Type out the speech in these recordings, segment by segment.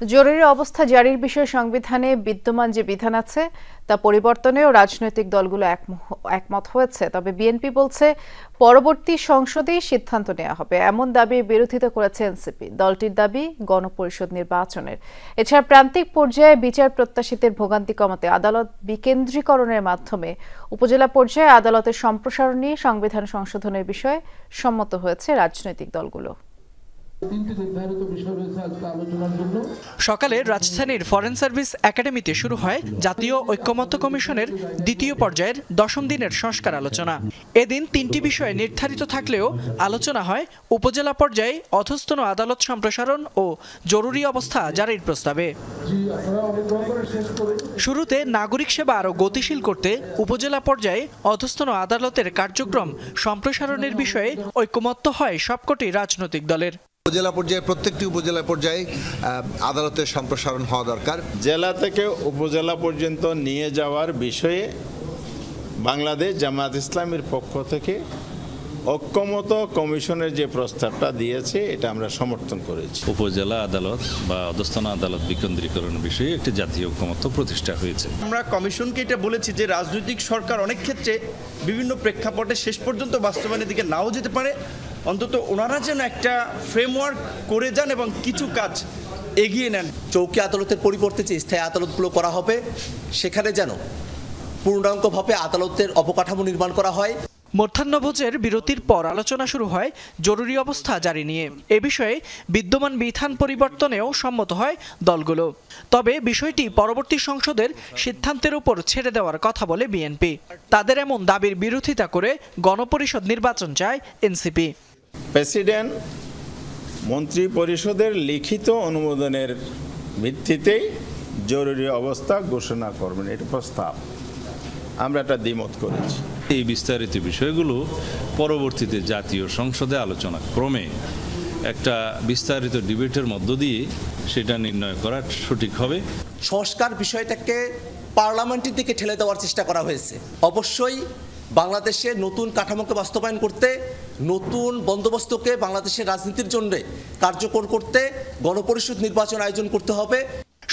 জরুরি অবস্থা জারির বিষয়ে সংবিধানে বিদ্যমান যে বিধান আছে, তা পরিবর্তনেও রাজনৈতিক দলগুলো একমত হয়েছে। তবে বিএনপি বলছে, পরবর্তী সংসদেই সিদ্ধান্ত নেওয়া হবে। এমন দাবি বিরোধিতা করেছে এনসিপি। দলটির দাবি, গণপরিষদ নির্বাচনের। এছাড়া প্রান্তিক পর্যায়ে বিচার প্রত্যাশিতের ভোগান্তি কমাতে আদালত বিকেন্দ্রীকরণের মাধ্যমে উপজেলা পর্যায়ে আদালতের সম্প্রসারণ নিয়ে সংবিধান সংশোধনের বিষয়ে সম্মত হয়েছে রাজনৈতিক দলগুলো। সকালে রাজধানীর ফরেন সার্ভিস একাডেমিতে শুরু হয় জাতীয় ঐক্যমত্য কমিশনের দ্বিতীয় পর্যায়ের দশম দিনের সংস্কার আলোচনা। এদিন তিনটি বিষয় নির্ধারিত থাকলেও আলোচনা হয় উপজেলা পর্যায়ে অধস্তন আদালত সম্প্রসারণ ও জরুরি অবস্থা জারির প্রস্তাবে। শুরুতে নাগরিক সেবা আরও গতিশীল করতে উপজেলা পর্যায়ে অধস্তন আদালতের কার্যক্রম সম্প্রসারণের বিষয়ে ঐক্যমত্য হয় সবকটি রাজনৈতিক দলের। উপজেলা পর্যায়ে প্রত্যেকটি উপজেলা পর্যায়ে আদালতের সম্প্রসারণ হওয়া দরকার। জেলা থেকে উপজেলা পর্যন্ত নিয়ে যাওয়ার বিষয়ে বাংলাদেশ জামায়াত ইসলামের পক্ষ থেকে ঐক্যমত কমিশনের যে প্রস্তাবটা দিয়েছে এটা আমরা সমর্থন করেছি। উপজেলা আদালত বা অধস্থান আদালত বিকেন্দ্রীকরণ বিষয়ে একটি জাতীয় ঐক্যমত্য প্রতিষ্ঠা হয়েছে। আমরা কমিশনকে এটা বলেছি যে রাজনৈতিক সরকার অনেক ক্ষেত্রে বিভিন্ন প্রেক্ষাপটে শেষ পর্যন্ত বাস্তবায়নের দিকে নাও যেতে পারে। অন্তত ওনারা যেন একটা ফ্রেমওয়ার্ক করে যান এবং কিছু কাজ এগিয়ে নেন। চৌকি আদালতের পরিবর্তে যে স্থায়ী আদালতগুলো করা হবে সেখানে যেন পূর্ণাঙ্গভাবে আদালতের অবকাঠামো নির্মাণ করা হয়। মধ্যাহ্নভোজের বিরতির পর আলোচনা শুরু হয় জরুরি অবস্থা জারি নিয়ে। এ বিষয়ে বিদ্যমান বিধান পরিবর্তনেও সম্মত হয় দলগুলো। তবে বিষয়টি পরবর্তী সংসদের সিদ্ধান্তের উপর ছেড়ে দেওয়ার কথা বলে বিএনপি। তাদের এমন দাবির বিরোধিতা করে গণপরিষদ নির্বাচন চায় এনসিপি। প্রেসিডেন্ট মন্ত্রী পরিষদের লিখিত অনুমোদনের ভিত্তিতেই জরুরি অবস্থা ঘোষণা করবেন। এটা প্রস্তাব। আমরা একটা দ্বিমত করেছি। এই বিস্তারিত বিষয়গুলো পরবর্তীতে জাতীয় সংসদে আলোচনা ক্রমে একটা বিস্তারিত ডিবেটের মধ্য দিয়ে সেটা নির্ণয় করা সঠিক হবে। সংস্কার বিষয়টাকে পার্লামেন্টের দিকে ঠেলে দেওয়ার চেষ্টা করা হয়েছে। অবশ্যই বাংলাদেশে নতুন কাঠামোকে বাস্তবায়ন করতে নতুন বন্দোবস্তকে বাংলাদেশের রাজনীতির জন্য কার্যকর করতে গণপরিষদ নির্বাচন আয়োজন করতে হবে।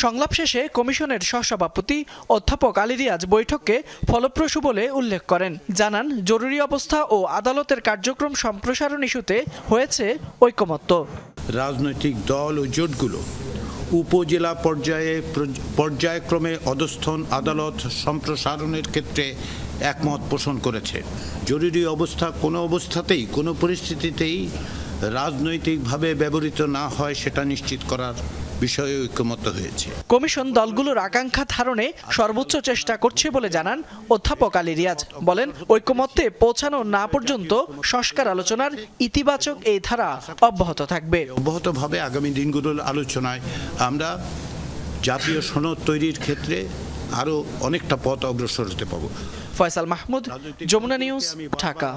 সংলাপ শেষে কমিশনের সহসভাপতি অধ্যাপক আলী রিয়াজ বৈঠককে ফলপ্রসূ বলে উল্লেখ করেন। জানান জরুরি অবস্থা ও আদালতের কার্যক্রম সম্প্রসারণ ইস্যুতে হয়েছে ঐকমত্য। রাজনৈতিক দল ও জোটগুলো উপজেলা পর্যায়ে প্র- পর্যায়ক্রমে অধস্থন আদালত সম্প্রসারণের ক্ষেত্রে একমত পোষণ করেছে। জরুরি অবস্থা কোনো অবস্থাতেই, কোনো পরিস্থিতিতেই রাজনৈতিকভাবে ব্যবহৃত না হয় সেটা নিশ্চিত করার বিষয়ে ঐক্যমত হয়েছে। কমিশন দলগুলোর আকাঙ্ক্ষা ধারণে সর্বোচ্চ চেষ্টা করছে বলে জানান অধ্যাপক আলী রিয়াজ। বলেন ঐক্যমত্যে পৌঁছানো না পর্যন্ত সংস্কার আলোচনার ইতিবাচক এই ধারা অব্যাহত থাকবে। অব্যাহতভাবে আগামী দিনগুলোর আলোচনায় আমরা জাতীয় সনদ তৈরির ক্ষেত্রে আরও অনেকটা পথ অগ্রসর হতে পাবো ফয়সাল মাহমুদ যমুনা নিউজ ঢাকা।